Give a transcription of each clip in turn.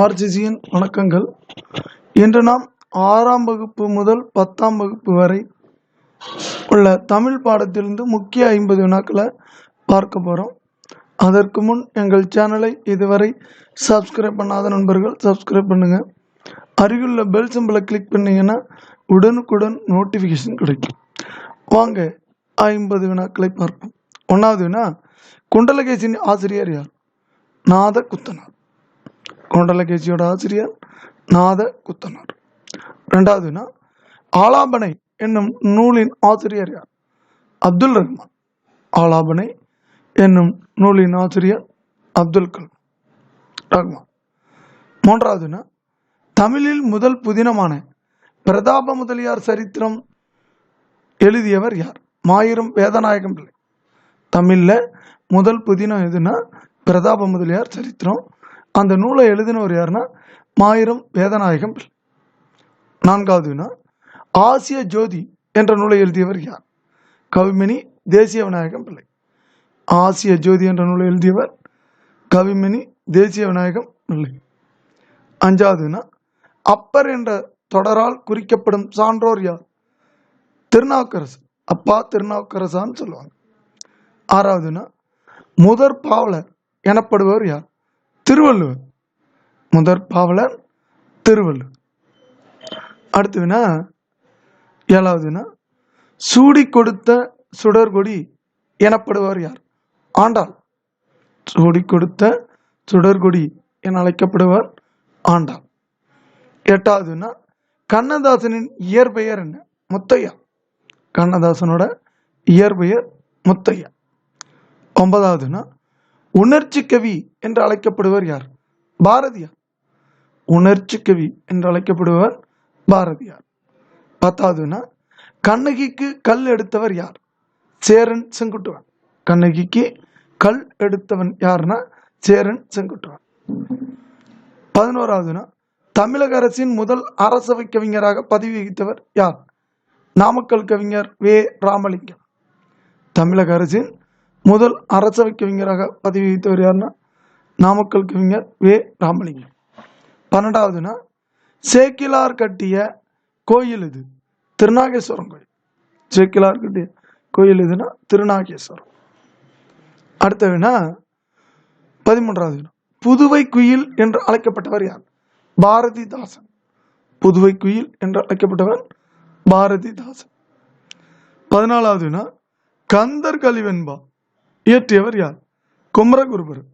ஆர்ஜிஜியின் வணக்கங்கள். இன்று நாம் ஆறாம் வகுப்பு முதல் பத்தாம் வகுப்பு வரை உள்ள தமிழ் பாடத்திலிருந்து முக்கிய ஐம்பது வினாக்களை பார்க்க போகிறோம் அதற்கு முன் எங்கள் சேனலை இதுவரை சப்ஸ்கிரைப் பண்ணாத நண்பர்கள் சப்ஸ்கிரைப் பண்ணுங்கள் அருகிலுள்ள பெல் சிம்பிளை கிளிக் பண்ணிங்கன்னா உடனுக்குடன் நோட்டிஃபிகேஷன் கிடைக்கும். வாங்க ஐம்பது வினாக்களை பார்ப்போம். ஒன்றாவது வினா குண்டலகேசின் ஆசிரியர் யார்? நாத குத்தனார் கோண்டலகேசியோட ஆசிரியர் நாத குத்தனார். ரெண்டாவதுனா ஆலாபனை என்னும் நூலின் ஆசிரியர் யார்? அப்துல் ரஹ்மான். ஆலாபனை என்னும் நூலின் ஆசிரியர் அப்துல் கலாம் ரஹ்மான். மூன்றாவதுனா தமிழில் முதல் புதினமான பிரதாப முதலியார் சரித்திரம் எழுதியவர் யார்? மாயிரம் வேதநாயகம் பிள்ளை. தமிழில் முதல் புதினம் எதுனா பிரதாப முதலியார் சரித்திரம் அந்த நூலை எழுதினவர் யாருன்னா மாயிரம் வேதநாயகம். பிள்ளை நான்காவது வினா ஆசிய ஜோதி என்ற நூலை எழுதியவர் யார்? கவிமணி தேசிய விநாயகம் பிள்ளை. ஆசிய ஜோதி என்ற நூலை எழுதியவர் கவிமணி தேசிய விநாயகம் பிள்ளை அஞ்சாவதுன்னா அப்பர் என்ற தொடரால் குறிக்கப்படும் சான்றோர் யார்? திருநாவுக்கரசு. அப்பா திருநாவுக்கரசான்னு சொல்லுவாங்க. ஆறாவதுனா முதற் பாவலர் எனப்படுபவர் யார்? திருவள்ளுவர். முதற் பாவலர் திருவள்ளுவர். அடுத்து வினா ஏழாவது வினா சூடி கொடுத்த சுடர்கொடி எனப்படுவார் யார்? ஆண்டாள். சூடி கொடுத்த சுடர்கொடி என அழைக்கப்படுவார் ஆண்டாள். எட்டாவதுன்னா கண்ணதாசனின் இயற்பெயர் என்ன? முத்தையா. கண்ணதாசனோட இயற்பெயர் முத்தையா. ஒன்பதாவதுனா உணர்ச்சி கவி என்று அழைக்கப்படுவர் யார்? பாரதியார். உணர்ச்சி கவி என்று அழைக்கப்படுவர் பாரதியார். பத்தாவதுனா கண்ணகிக்கு கல் எடுத்தவர் யார்? சேரன் செங்குட்டுவன். கண்ணகிக்கு கல் எடுத்தவன் யாருன்னா சேரன் செங்குட்டுவன். பதினோராவதுனா தமிழக அரசின் முதல் அரசவை கவிஞராக பதவி வகித்தவர் யார்? நாமக்கல் கவிஞர் வே. ராமலிங்கம். தமிழக அரசின் முதல் அரசவை கவிஞராக பதவி வகித்தவர் யாருன்னா நாமக்கல் கவிஞர் வே. ராமலிங்கம். பன்னெண்டாவதுனா சேக்கிலார் கட்டிய கோயில் இது திருநாகேஸ்வரம் கோயில். சேக்கிலார் கட்டிய கோயில் இதுனா திருநாகேஸ்வரம். அடுத்தவினா பதிமூன்றாவது வினா புதுவை குயில் என்று அழைக்கப்பட்டவர் யார்? பாரதிதாசன். புதுவை குயில் என்று அழைக்கப்பட்டவன் பாரதிதாசன். பதினாலாவது வினா கந்தர் கலிவெண்பா இயற்றியவர் யார்? குமர குமரகுருபரர்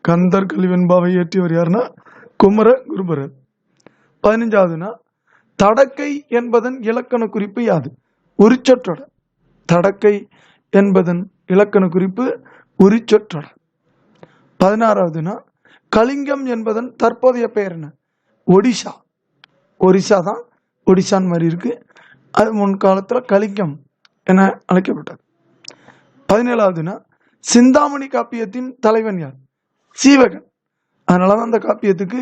கந்தர் கலிவெண்பாவை இயற்றியவர் யாருன்னா? குமர குருபரர் பதினஞ்சாவதுனா தடக்கை என்பதன் இலக்கண குறிப்பு யாது? உரிச்சொற்றொட. தடக்கை என்பதன் இலக்கண குறிப்பு உரிச்சொற்றொட. பதினாறாவதுனா கலிங்கம் என்பதன் தற்போதைய பெயர் என்ன? ஒடிஷா ஒரிசா தான் ஒடிசான் மாதிரி இருக்கு. அது முன்காலத்தில் கலிங்கம் என அழைக்கப்பட்டது. பதினேழாவதுன்னா சிந்தாமணி காப்பியத்தின் தலைவன் யார்? சீவகன். அதனால தான் அந்த காப்பியத்துக்கு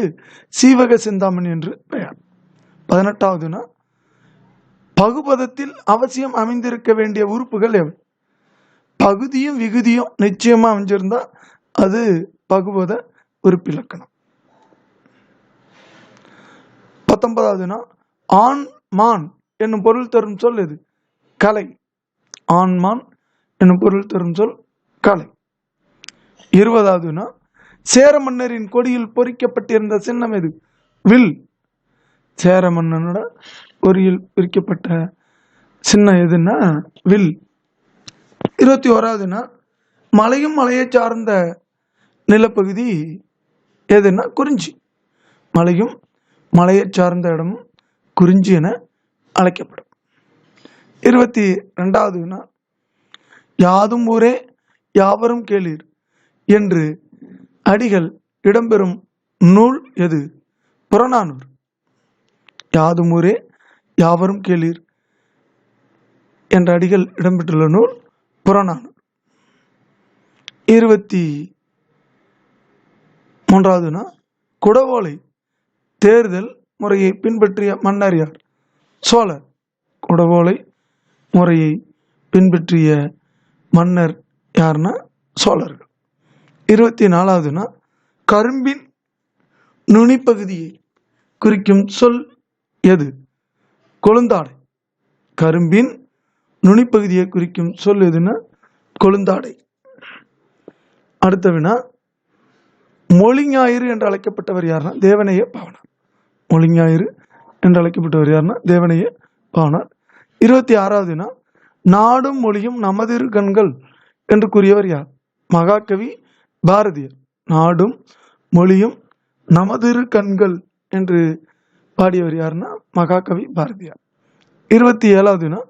சீவக சிந்தாமணி என்று பெயர். பதினெட்டாவதுனா பகுபதத்தில் அவசியம் அமைந்திருக்க வேண்டிய உறுப்புகள் எவை? பகுதியும் விகுதியும் நிச்சயமா அமைஞ்சிருந்தா அது பகுபத உறுப்பிலக்கணம் பத்தொன்பதாவதுனா ஆண் மான் என்னும் பொருள் தரும் சொல் எது? கலை. ஆண் மான் என்னும் பொருள் தரும் சொல் கலை. இருபதாவதுனா சேர மன்னரின் கொடியில் பொறிக்கப்பட்டிருந்த சின்னம் எது? வில். சேர மன்னனோட கொடியில் பொறிக்கப்பட்ட சின்னம் எதுன்னா வில். இருபத்தி ஓராவதுனா மலையும் மலையை சார்ந்த நிலப்பகுதி எதுன்னா குறிஞ்சி. மலையும் மலையை சார்ந்த இடமும் குறிஞ்சி என அழைக்கப்படும். இருபத்தி ரெண்டாவதுனா யாதும் ஊரே யாவரும் கேளீர். என்று அடிகள் இடம்பெறும் நூல் எது? புறநானூர் யாதும் ஊரே யாவரும் கேளீர் என்ற அடிகள் இடம்பெற்றுள்ள நூல் புறநானூர் இருபத்தி மூன்றாவதுனா குடவோலை தேர்தல் முறையை பின்பற்றிய மன்னர் யார் சோழர் குடவோலை முறையை பின்பற்றிய மன்னர் யாருன்னா சோழர்கள். இருபத்தி நாலாவதுனா கரும்பின் நுனிப்பகுதியை குறிக்கும் சொல் எது? கொழுந்தாடை. கரும்பின் நுனிப்பகுதியை குறிக்கும் சொல் எதுன்னா கொழுந்தாடை. அடுத்த வினா மொழிஞாயிறு என்று அழைக்கப்பட்டவர் யாருன்னா தேவனைய பாவனார். மொழிஞாயிறு என்று அழைக்கப்பட்டவர் யாருன்னா தேவனைய பாவனார். இருபத்தி ஆறாவதுனா நாடும் மொழியும் நமதிரு கண்கள் என்று கூறியவர் யார்? மகாகவி பாரதியார். நாடும் மொழியும் நமதிரு கண்கள் என்று பாடியவர் யாருன்னா மகாகவி பாரதியார். இருபத்தி ஏழாவது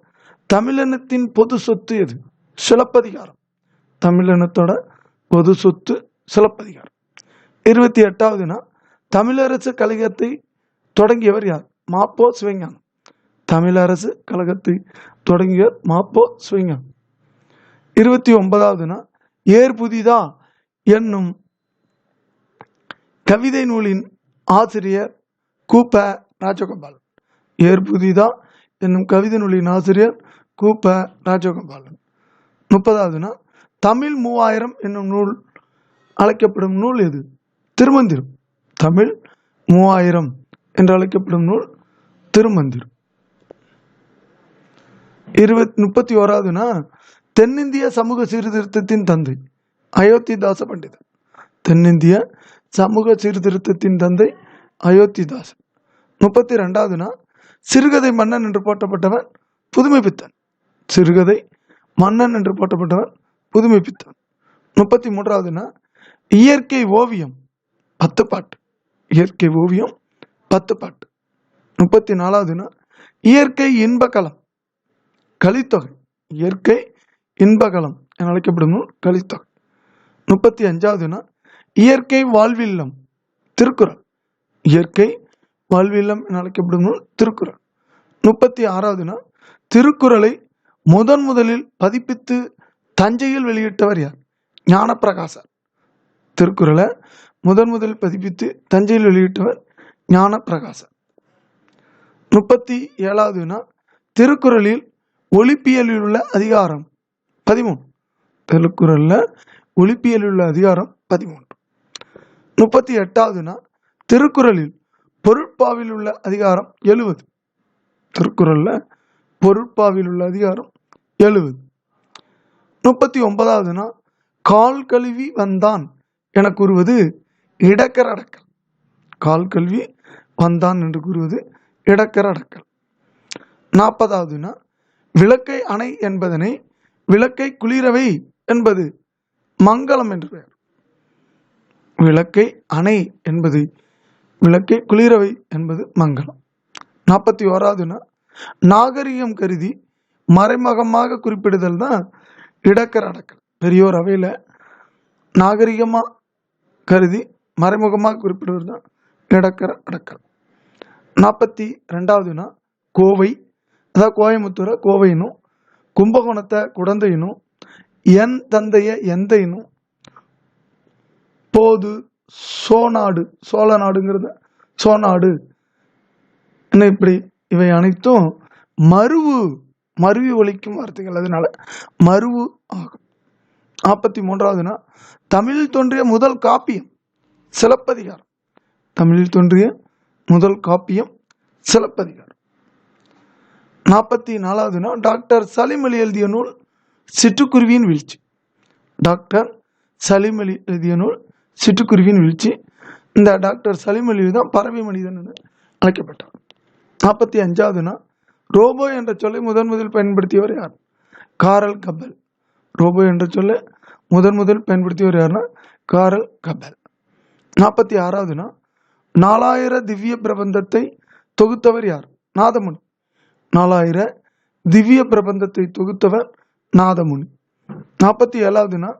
தமிழினத்தின் பொது சொத்து எது? சிலப்பதிகாரம். தமிழினத்தோட பொது சொத்து சிலப்பதிகாரம். இருபத்தி எட்டாவதுனா தமிழரசு கழகத்தை தொடங்கியவர் யார்? மாப்போ சிவஞானம். தமிழரசு கழகத்தை தொடங்கிய மாப்போ சிவஞானம் இருபத்தி ஒன்பதாவதுனா ஏர் புதிதா என்னும் கவிதை நூலின் ஆசிரியர் கூப்ப ராஜகோபாலன். ஏர் புதிதா என்னும் கவிதை நூலின் ஆசிரியர் கூப்ப ராஜகோபாலன். முப்பதாவதுனா தமிழ் மூவாயிரம் என்னும் நூல் அழைக்கப்படும் நூல் எது? திருமந்திரம். தமிழ் மூவாயிரம் என்று அழைக்கப்படும் நூல் திருமந்திரம். இருபத் முப்பத்தி ஓராவதுனா தென்னிந்திய சமூக சீர்திருத்தத்தின் தந்தை அயோத்திதாச பண்டிதர். தென்னிந்திய சமூக சீர்திருத்தத்தின் தந்தை அயோத்திதாசன் முப்பத்தி ரெண்டாவதுனா சிறுகதை மன்னன் என்று போற்றப்பட்டவன் புதுமைப்பித்தன். சிறுகதை மன்னன் என்று போற்றப்பட்டவன் புதுமைப்பித்தன். முப்பத்தி மூன்றாவதுனா இயற்கை ஓவியம் பத்து பாட்டு இயற்கை ஓவியம் பத்து பாட்டு முப்பத்தி நாலாவதுனா இயற்கை இன்பக்கலம். கலித்தொகை இயற்கை இன்பகலம் என அழைக்கப்படும் நூல் கலித்தொகை. முப்பத்தி அஞ்சாவதுனா இயற்கை வாழ்வில்லம் திருக்குறள். இயற்கை வாழ்வில்லம் என அழைக்கப்படும் நூல் திருக்குறள். முப்பத்தி ஆறாவதுனா திருக்குறளை முதன் முதலில் பதிப்பித்து தஞ்சையில் வெளியிட்டவர் யார்? ஞானப்பிரகாசர். திருக்குறளை முதன் முதல் பதிப்பித்து தஞ்சையில் வெளியிட்டவர் ஞானப்பிரகாசர். முப்பத்தி ஏழாவதுனா திருக்குறளில் ஒலிப்பியலில் உள்ள அதிகாரம் பதிமூணு திருக்குறளில் ஒலிப்பியலில் உள்ள அதிகாரம் பதிமூன்று. முப்பத்தி எட்டாவதுனா திருக்குறளில் பொருட்பாவில் உள்ள அதிகாரம் எழுவது. திருக்குறளில் பொருட்பாவில் உள்ள அதிகாரம் எழுவது. முப்பத்தி ஒன்பதாவதுனா கால் கழுவி வந்தான் என கூறுவது இடக்கர் அடக்கல். கால் கல்வி வந்தான் என்று கூறுவது இடக்கர் அடக்கல். நாற்பதாவதுனா விளக்கை அணை என்பதனை விளக்கை குளிரவை என்பது மங்களம் என்று பெயர். விளக்கை அணை என்பது விளக்கை குளிரவை என்பது மங்களம். நாற்பத்தி ஓராவதுனா நாகரிகம் கருதி மறைமுகமாக குறிப்பிடுதல் தான் இடக்கர் அடக்கல். பெரியோர் அவையில் நாகரிகமாக கருதி மறைமுகமாக குறிப்பிடுவது தான் இடக்கர அடக்கல். நாற்பத்தி ரெண்டாவதுனா கோவை அதாவது கோயம்புத்தூரை கோவையினும் கும்பகோணத்தை குடந்தையினும் என் தந்தைய எந்தையினும் போது சோநாடு சோழ நாடுங்கிறது சோநாடு என்ன இப்படி இவை அனைத்தும் மருவு மருவி ஒழிக்கும் வார்த்தைகள் அதனால மருவு ஆகும். நாற்பத்தி மூன்றாவதுனா தமிழில் தோன்றிய முதல் காப்பியம் சிலப்பதிகாரம். தமிழில் தோன்றிய முதல் காப்பியம் சிலப்பதிகாரம். நாற்பத்தி நாலாவதுனா டாக்டர் சலீம் அலி எழுதிய நூல் சிட்டுக்குருவியின் வீழ்ச்சி. டாக்டர் சலீம் அலி எழுதிய நூல் சிட்டுக்குருவியின் வீழ்ச்சி. இந்த டாக்டர் சலீம் அலி தான் பறவை மனிதன் என அழைக்கப்பட்டார். நாற்பத்தி அஞ்சாவதுனா ரோபோ என்ற சொல்லை முதன் முதல் பயன்படுத்தியவர் யார்? காரல் கப்பல். ரோபோ என்ற சொல்லை முதன் முதல் பயன்படுத்தியவர் யாருன்னா காரல் கப்பல். நாற்பத்தி ஆறாவதுனா நாலாயிர திவ்ய பிரபந்தத்தை தொகுத்தவர் யார்? நாதமுனி. நாலாயிர திவ்ய பிரபந்தத்தை தொகுத்தவர் நாதமுனி. நாற்பத்தி ஏழாவதுனா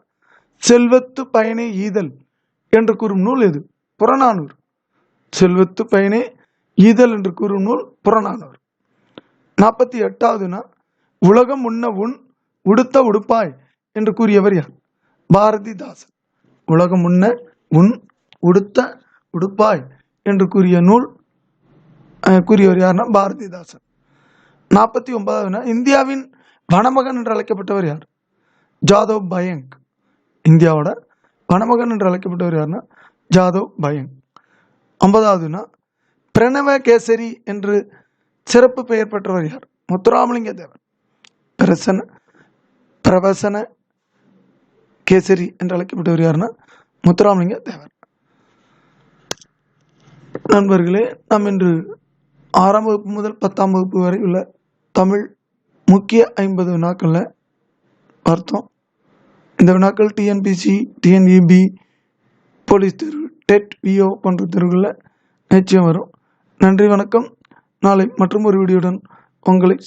செல்வத்து பயனே ஈதல் என்று கூறும் நூல் எது? புறநானூறு. செல்வத்து பயனே ஈதல் என்று கூறும் நூல் புறநானூறு. நாற்பத்தி எட்டாவதுனா உலகம் உண்ண உன் உடுத்த உடுப்பாய் என்று கூறியவர் யார்? பாரதிதாசன். உலகம் உண்ண உன் உடுத்த உடுப்பாய் என்று கூறிய நூல் கூறியவர் யார்னா? பாரதிதாசன். நாற்பத்தி ஒன்பதாவதுனா இந்தியாவின் வனமகன் என்று அழைக்கப்பட்டவர் யார்? ஜாதவ் பயங்க் இந்தியாவோட வனமகன் என்று அழைக்கப்பட்டவர் யாருன்னா ஜாதவ் பயங்க் ஐம்பதாவதுனா பிரணவ கேசரி என்று சிறப்பு பெயர் பெற்றவர் யார்? முத்துராமலிங்க தேவன் பிரசன பிரவசன கேசரி என்று அழைக்கப்பட்டவர் யாருன்னா முத்துராமலிங்க தேவர் நண்பர்களே நாம் இன்று ஆறாம் வகுப்பு முதல் பத்தாம் வகுப்பு வரை உள்ள தமிழ் முக்கிய ஐம்பது வினாக்களில் பார்த்தோம். இந்த வினாக்கள் டிஎன்பிசி டிஎன்இபி போலீஸ் தேர்வு டெட் விஓ போன்ற தேர்வுகளில் நிச்சயம் வரும். நன்றி வணக்கம். நாளை மற்றும் ஒரு வீடியோடன் உங்களை